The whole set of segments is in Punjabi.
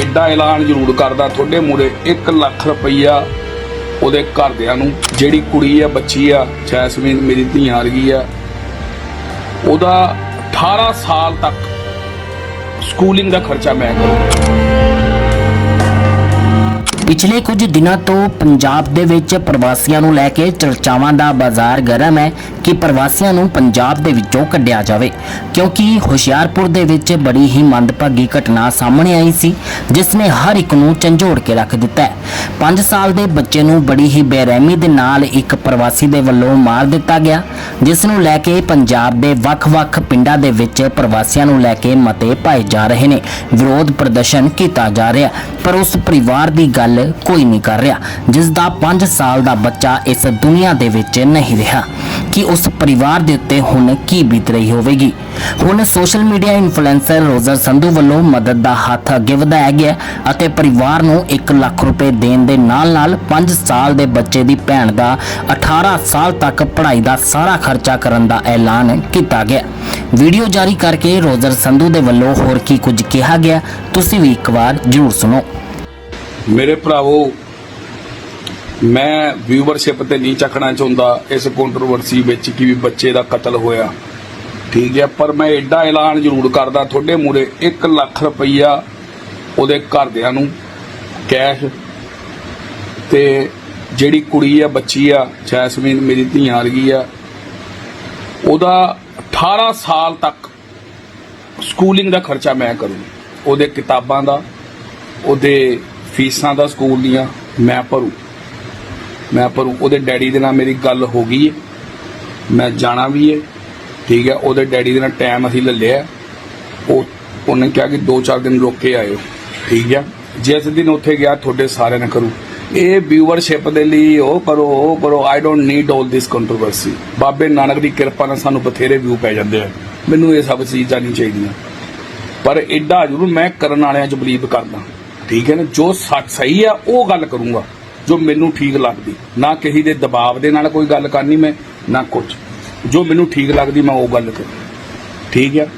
ਐਡਾ ਐਲਾਨ ਜ਼ਰੂਰ ਕਰਦਾ ਤੁਹਾਡੇ ਮੂਰੇ 1 ਲੱਖ ਰੁਪਈਆ ਉਹਦੇ ਘਰਦਿਆਂ ਨੂੰ, ਜਿਹੜੀ ਕੁੜੀ ਆ, ਬੱਚੀ ਆ, ਜੈਸਮੀਨ ਮੇਰੀ ਧੀ ਆ ਰਹੀ ਆ। ਉਹਦਾ 18 ਸਾਲ ਤੱਕ ਸਕੂਲਿੰਗ ਦਾ ਖਰਚਾ ਮੈਂ ਕਰੂੰ ਪਿਛਲੇ ਕੁਝ ਦਿਨਾਂ ਤੋਂ ਪੰਜਾਬ ਦੇ ਵਿੱਚ ਪ੍ਰਵਾਸੀਆਂ ਨੂੰ ਲੈ ਕੇ ਚਰਚਾਵਾਂ ਦਾ ਬਾਜ਼ਾਰ ਗਰਮ ਹੈ ਕਿ ਪ੍ਰਵਾਸੀਆਂ ਨੂੰ ਪੰਜਾਬ ਦੇ ਵਿੱਚੋਂ ਕੱਢਿਆ ਜਾਵੇ, ਕਿਉਂਕਿ ਹੁਸ਼ਿਆਰਪੁਰ ਦੇ ਵਿੱਚ ਬੜੀ ਹੀ ਮੰਦਭਾਗੀ ਘਟਨਾ ਸਾਹਮਣੇ ਆਈ ਸੀ, ਜਿਸ ਨੇ ਹਰ ਇੱਕ ਨੂੰ ਝੰਜੋੜ ਕੇ ਰੱਖ ਦਿੱਤਾ ਹੈ। 5 ਸਾਲ ਦੇ ਬੱਚੇ ਨੂੰ ਬੜੀ ਹੀ ਬੇਰਹਿਮੀ ਦੇ ਨਾਲ ਇੱਕ ਪ੍ਰਵਾਸੀ ਦੇ ਵੱਲੋਂ ਮਾਰ ਦਿੱਤਾ ਗਿਆ, ਜਿਸ ਨੂੰ ਲੈ ਕੇ ਪੰਜਾਬ ਦੇ ਵੱਖ-ਵੱਖ ਪਿੰਡਾਂ ਦੇ ਵਿੱਚ ਪ੍ਰਵਾਸੀਆਂ ਨੂੰ ਲੈ ਕੇ ਮਤੇ ਪਾਏ ਜਾ ਰਹੇ ਨੇ। ਵਿਰੋਧ ਪ੍ਰਦਰਸ਼ਨ ਕੀਤਾ ਜਾ ਰਿਹਾ ਪਰ ਉਸ ਪਰਿਵਾਰ ਦੀ ਗੱਲ ਕੋਈ ਨਹੀਂ ਕਰ ਰਿਹਾ ਜਿਸ ਦਾ 5 ਸਾਲ ਦਾ ਬੱਚਾ ਇਸ ਦੁਨੀਆ ਦੇ ਵਿੱਚ ਨਹੀਂ ਰਿਹਾ। ਕਿ ਉਸ ਪਰਿਵਾਰ ਦੇ ਉੱਤੇ ਹੁਣ ਕੀ ਬੀਤ ਰਹੀ ਹੋਵੇਗੀ? ਹੁਣ social media influencer Roger Sandhu ਵੱਲੋਂ ਮਦਦ ਦਾ ਹੱਥ ਅੱਗੇ ਵਧਾਇਆ ਗਿਆ ਅਤੇ ਪਰਿਵਾਰ ਨੂੰ 1 ਲੱਖ ਰੁਪਏ ਦੇਣ ਦੇ ਨਾਲ-ਨਾਲ 5 ਸਾਲ ਦੇ ਬੱਚੇ ਦੀ ਭੈਣ ਦਾ 18 ਸਾਲ ਤੱਕ ਪੜ੍ਹਾਈ ਦਾ ਸਾਰਾ ਖਰਚਾ ਕਰਨ ਦਾ ਐਲਾਨ ਕੀਤਾ ਗਿਆ। ਵੀਡੀਓ ਜਾਰੀ ਕਰਕੇ ਰੋਜ਼ਰ ਸੰਧੂ ਦੇ ਵੱਲੋਂ ਹੋਰ ਕੀ ਕੁਝ ਕਿਹਾ ਗਿਆ, ਤੁਸੀਂ ਵੀ ਇੱਕ ਵਾਰ ਜ਼ਰੂਰ ਸੁਣੋ। ਮੇਰੇ ਭਰਾਵੋ, ਮੈਂ ਵਿਊਵਰਸ਼ਿਪ ਤੇ ਨਹੀਂ ਚੱਕਣਾ ਚਾਹੁੰਦਾ ਇਸ ਕੰਟਰੋਵਰਸੀ ਵਿੱਚ ਕਿ ਵੀ ਬੱਚੇ ਦਾ ਕਤਲ ਹੋਇਆ। ਠੀਕ ਹੈ, ਪਰ ਮੈਂ ਐਡਾ ਐਲਾਨ ਜ਼ਰੂਰ ਕਰਦਾ ਤੁਹਾਡੇ ਮੂਰੇ 1 ਲੱਖ ਰੁਪਈਆ ਉਹਦੇ ਘਰਦਿਆਂ ਨੂੰ ਕੈਸ਼ ਤੇ ਜਿਹੜੀ ਕੁੜੀ ਆ, ਬੱਚੀ ਆ, ਜੈਸਮੀਨ ਮੇਰੀ ਧੀਆਂ ਵਰਗੀ ਆ, ਉਹਦਾ 18 ਸਾਲ ਤੱਕ ਸਕੂਲਿੰਗ ਦਾ ਖਰਚਾ ਮੈਂ ਕਰੂੰ। ਉਹਦੇ ਕਿਤਾਬਾਂ ਦਾ, ਉਹਦੇ ਫੀਸਾਂ ਦਾ ਸਕੂਲ ਦੀਆਂ, ਮੈਂ ਭਰੂ। ਮੈਂ ਭਰੂ। ਉਹਦੇ ਡੈਡੀ ਦੇ ਨਾਲ ਮੇਰੀ ਗੱਲ ਹੋ ਗਈ ਹੈ ਮੈਂ ਜਾਣਾ ਵੀ ਹੈ ਠੀਕ ਹੈ, ਉਹਦੇ ਡੈਡੀ ਦੇ ਨਾਲ ਟਾਈਮ ਅਸੀਂ ਲੈ ਲਿਆ। ਉਹ, ਉਹਨੇ ਕਿਹਾ ਕਿ 2-4 ਦਿਨ ਰੁਕ ਕੇ ਆਇਓ। ਠੀਕ ਹੈ ਜਿਸ ਦਿਨ ਉੱਥੇ ਗਿਆ, ਤੁਹਾਡੇ ਸਾਰਿਆਂ ਨੇ ਕਰੂ। ਇਹ ਵਿਊਅਰਸ਼ਿਪ ਦੇ ਲਈ ਉਹ ਕਰੋ ਉਹ ਕਰੋ I don't need all this controversy ਬਾਬੇ ਨਾਨਕ ਦੀ ਕਿਰਪਾ ਨਾਲ ਸਾਨੂੰ ਬਥੇਰੇ ਵਿਊ ਪੈ ਜਾਂਦੇ ਆ। ਮੈਨੂੰ ਇਹ ਸਭ ਚੀਜ਼ਾਂ ਨਹੀਂ ਚਾਹੀਦੀਆਂ। ਪਰ ਐਡਾ ਜ਼ਰੂਰ ਮੈਂ ਕਰਨ ਵਾਲਿਆਂ 'ਚ ਬਲੀਵ ਕਰਦਾ। ਠੀਕ ਹੈ ਨਾ? ਜੋ ਸੱਚ ਸਹੀ ਆ, ਉਹ ਗੱਲ ਕਰੂੰਗਾ, ਜੋ ਮੈਨੂੰ ਠੀਕ ਲੱਗਦੀ। ਨਾ ਕਿਸੇ ਦੇ ਦਬਾਅ ਦੇ ਨਾਲ ਕੋਈ ਗੱਲ ਕਰਨੀ ਮੈਂ, ਨਾ ਕੁਝ ਜੋ ਮੈਨੂੰ ਠੀਕ ਲੱਗਦੀ, ਮੈਂ ਉਹ ਗੱਲ ਕਰਾਂ। ਠੀਕ ਹੈ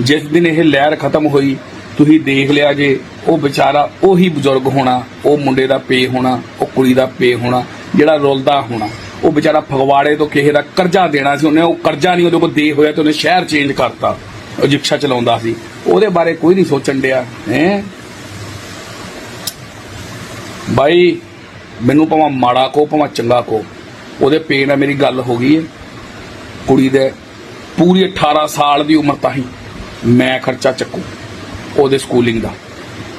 ਜਿਸ ਦਿਨ ਇਹ ਲਹਿਰ ਖਤਮ ਹੋਈ, ਤੁਸੀਂ ਦੇਖ ਲਿਆ ਜੇ, ਉਹ ਵਿਚਾਰਾ ਉਹੀ ਬਜ਼ੁਰਗ ਹੋਣਾ, ਉਹ ਮੁੰਡੇ ਦਾ ਪੇ ਹੋਣਾ, ਉਹ ਕੁੜੀ ਦਾ ਪੇ ਹੋਣਾ, ਜਿਹੜਾ ਰੁਲਦਾ ਹੋਣਾ। ਉਹ ਵਿਚਾਰਾ ਫਗਵਾੜੇ ਤੋਂ ਕਿਸੇ ਦਾ ਕਰਜ਼ਾ ਦੇਣਾ ਸੀ ਉਹਨੇ, ਉਹ ਕਰਜ਼ਾ ਨਹੀਂ ਉਹਦੇ ਕੋਲ ਦੇ ਹੋਇਆ ਤੇ ਉਹਨੇ ਸ਼ਹਿਰ ਚੇਂਜ ਕਰਤਾ। ਉਹ ਰਿਕਸ਼ਾ ਚਲਾਉਂਦਾ ਸੀ। ਉਹਦੇ ਬਾਰੇ ਕੋਈ ਨਹੀਂ ਸੋਚਣ ਡਿਆ, ਹੈ? ਬਾਈ, ਮੈਨੂੰ ਭਾਵੇਂ ਮਾੜਾ ਕੋ ਭਾਵੇਂ ਚੰਗਾ ਕੋ ਉਹਦੇ ਪੇ ਨਾਲ ਮੇਰੀ ਗੱਲ ਹੋ ਗਈ ਹੈ ਕੁੜੀ ਦੇ ਪੂਰੀ 18 ਸਾਲ ਦੀ ਉਮਰ ਤਾਹੀਂ ਮੈਂ ਖਰਚਾ ਚੱਕੂ ਉਹਦੇ ਸਕੂਲਿੰਗ ਦਾ।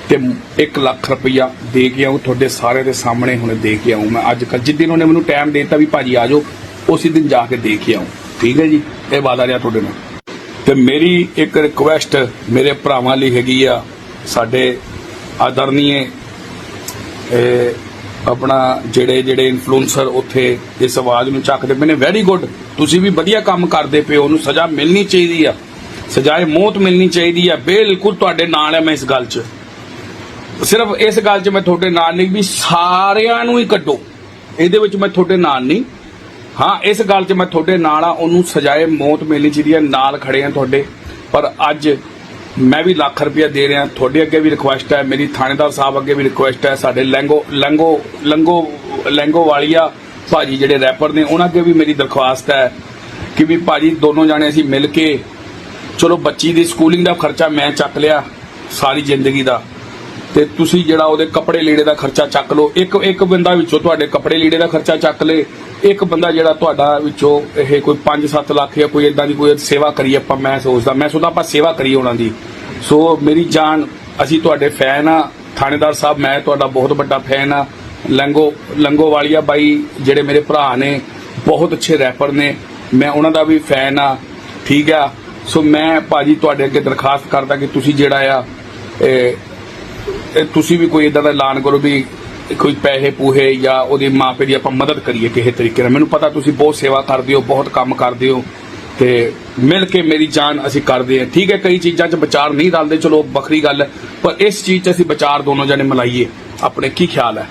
ਤੇ 1 ਲੱਖ ਰੁਪਈਆ ਦੇ ਕੇ ਆਉਂ ਤੁਹਾਡੇ ਸਾਰੇ ਦੇ ਸਾਹਮਣੇ ਹੁਣੇ ਦੇ ਕੇ ਆਉਂ ਮੈਂ ਅੱਜ ਕੱਲ ਜਿੱਦਿਨ ਉਹਨੇ ਮੈਨੂੰ ਟਾਈਮ ਦਿੱਤਾ ਵੀ ਭਾਜੀ ਆ ਜਾਓ, ਉਸੇ ਦਿਨ ਜਾ ਕੇ ਦੇ ਕੇ ਆਉਂ ਠੀਕ ਹੈ ਜੀ? ਇਹ ਵਾਦਾ ਰਿਹਾ ਤੁਹਾਡੇ ਨਾਲ। ਤੇ ਮੇਰੀ ਇੱਕ ਰਿਕੁਐਸਟ ਮੇਰੇ ਭਰਾਵਾਂ ਲਈ ਹੈਗੀ ਆ, ਸਾਡੇ ਆਦਰਨੀਏ ਆਪਣਾ ਜਿਹੜੇ ਜਿਹੜੇ ਇਨਫਲੂਐਂਸਰ ਉੱਥੇ ਇਸ ਆਵਾਜ਼ ਨੂੰ ਚੱਕਦੇ ਪਏ ਨੇ ਵੈਰੀ ਗੁੱਡ ਤੁਸੀਂ ਵੀ ਵਧੀਆ ਕੰਮ ਕਰਦੇ ਪਏ ਹੋ, ਉਹਨੂੰ ਸਜ਼ਾ ਮਿਲਣੀ ਚਾਹੀਦੀ ਆ। ਸਜ਼ਾਏ ਮੌਤ ਮਿਲਣੀ ਚਾਹੀਦੀ ਆ। ਬਿਲਕੁਲ ਤੁਹਾਡੇ ਨਾਲ ਆ ਮੈਂ ਇਸ ਗੱਲ 'ਚ। ਸਿਰਫ ਇਸ ਗੱਲ 'ਚ ਮੈਂ ਤੁਹਾਡੇ ਨਾਲ ਨਹੀਂ, ਵੀ ਸਾਰਿਆਂ ਨੂੰ ਹੀ ਕੱਢੋ। ਇਹਦੇ ਵਿੱਚ ਮੈਂ ਤੁਹਾਡੇ ਨਾਲ ਨਹੀਂ। ਹਾਂ, ਇਸ ਗੱਲ 'ਚ ਮੈਂ ਤੁਹਾਡੇ ਨਾਲ ਆ, ਉਹਨੂੰ ਸਜ਼ਾਏ ਮੌਤ ਮਿਲਣੀ ਚਾਹੀਦੀ ਆ, ਨਾਲ ਖੜੇ ਆ ਤੁਹਾਡੇ। ਪਰ ਅੱਜ ਮੈਂ ਵੀ ਲੱਖ ਰੁਪਇਆ ਦੇ ਰਿਹਾ। ਤੁਹਾਡੇ ਅੱਗੇ ਵੀ ਰਿਕੁਐਸਟ ਹੈ, ਮੇਰੀ ਥਾਣੇਦਾਰ ਸਾਹਿਬ ਅੱਗੇ ਵੀ ਰਿਕੁਐਸਟ ਹੈ, ਸਾਡੇ ਲੈਂਗੋ ਲੈਂਗੋ ਲੈਂਗੋ ਲੈਂਗੋ ਵਾਲੀਆ ਭਾਜੀ ਜਿਹੜੇ ਰੈਪਰ ਨੇ, ਉਹਨਾਂ ਅੱਗੇ ਵੀ ਮੇਰੀ ਦਰਖਾਸਤ ਹੈ ਕਿ ਵੀ ਭਾਜੀ ਦੋਨੋਂ ਜਾਣੇ ਅਸੀਂ ਮਿਲ ਕੇ, ਚਲੋ ਬੱਚੀ ਦੀ ਸਕੂਲਿੰਗ ਦਾ ਖਰਚਾ ਮੈਂ ਚੱਕ ਲਿਆ, ਸਾਰੀ ਜ਼ਿੰਦਗੀ ਦਾ। ਤੇ ਤੁਸੀਂ ਜਿਹੜਾ ਉਹਦੇ ਕੱਪੜੇ ਲੀੜੇ ਦਾ ਖਰਚਾ ਚੱਕ ਲਓ। ਇੱਕ ਇੱਕ ਬੰਦਾ ਵਿੱਚੋਂ ਤੁਹਾਡੇ ਕੱਪੜੇ ਲੀੜੇ ਦਾ ਖਰਚਾ ਚੱਕ ਲੇ। ਇੱਕ ਬੰਦਾ ਜਿਹੜਾ ਤੁਹਾਡਾ ਵਿੱਚੋਂ ਇਹ ਕੋਈ 5-7 ਲੱਖ ਜਾਂ ਕੋਈ ਇਦਾਂ ਦੀ ਕੋਈ ਸੇਵਾ ਕਰੀਏ ਆਪਾਂ, ਮੈਂ ਸੋਚਦਾ। ਮੈਂ ਸੋਚਦਾ ਆਪਾਂ ਸੇਵਾ ਕਰੀਏ ਉਹਨਾਂ ਦੀ। ਸੋ ਮੇਰੀ ਜਾਨ, ਅਸੀਂ ਤੁਹਾਡੇ ਫੈਨ ਆ। ਥਾਣੇਦਾਰ ਸਾਹਿਬ, ਮੈਂ ਤੁਹਾਡਾ ਬਹੁਤ ਵੱਡਾ ਫੈਨ ਆ। ਲੰਗੋ ਲੰਗੋ ਵਾਲੀਆ ਬਾਈ ਜਿਹੜੇ ਮੇਰੇ ਭਰਾ ਨੇ, ਬਹੁਤ ਅੱਛੇ ਰੈਪਰ ਨੇ। ਮੈਂ ਉਹਨਾਂ ਦਾ ਵੀ ਫੈਨ ਆ। ਠੀਕ ਆ। ਸੋ ਮੈਂ ਭਾਜੀ ਤੁਹਾਡੇ ਅੱਗੇ ਦਰਖਾਸਤ ਕਰਦਾ ਕਿ ਤੁਸੀਂ ਜਿਹੜਾ ਆ ਤੁਸੀਂ ਵੀ ਕੋਈ ਇਦਾਂ ਦਾ ਐਲਾਨ ਕਰੋ ਵੀ ਕੋਈ ਪੈਸੇ ਪੂਹੇ ਜਾਂ ਉਹਦੀ ਮਾਪੇ ਦੀ ਆਪਾਂ ਮਦਦ ਕਰੀਏ ਕਿਸੇ ਤਰੀਕੇ ਨਾਲ। ਮੈਨੂੰ ਪਤਾ ਤੁਸੀਂ ਬਹੁਤ ਸੇਵਾ ਕਰਦੇ ਹੋ, ਬਹੁਤ ਕੰਮ ਕਰਦੇ ਹੋ ਤੇ ਮਿਲ ਕੇ ਮੇਰੀ ਜਾਨ ਅਸੀਂ ਕਰਦੇ ਹਾਂ। ਠੀਕ ਹੈ, ਕਈ ਚੀਜ਼ਾਂ 'ਚ ਵਿਚਾਰ ਨਹੀਂ ਰਲਦੇ, ਚਲੋ ਵੱਖਰੀ ਗੱਲ ਹੈ, ਪਰ ਇਸ ਚੀਜ਼ 'ਚ ਅਸੀਂ ਵਿਚਾਰ ਦੋਨੋਂ ਜਣੇ ਮਿਲਾਈਏ। ਆਪਣੇ ਕੀ ਖਿਆਲ ਹੈ?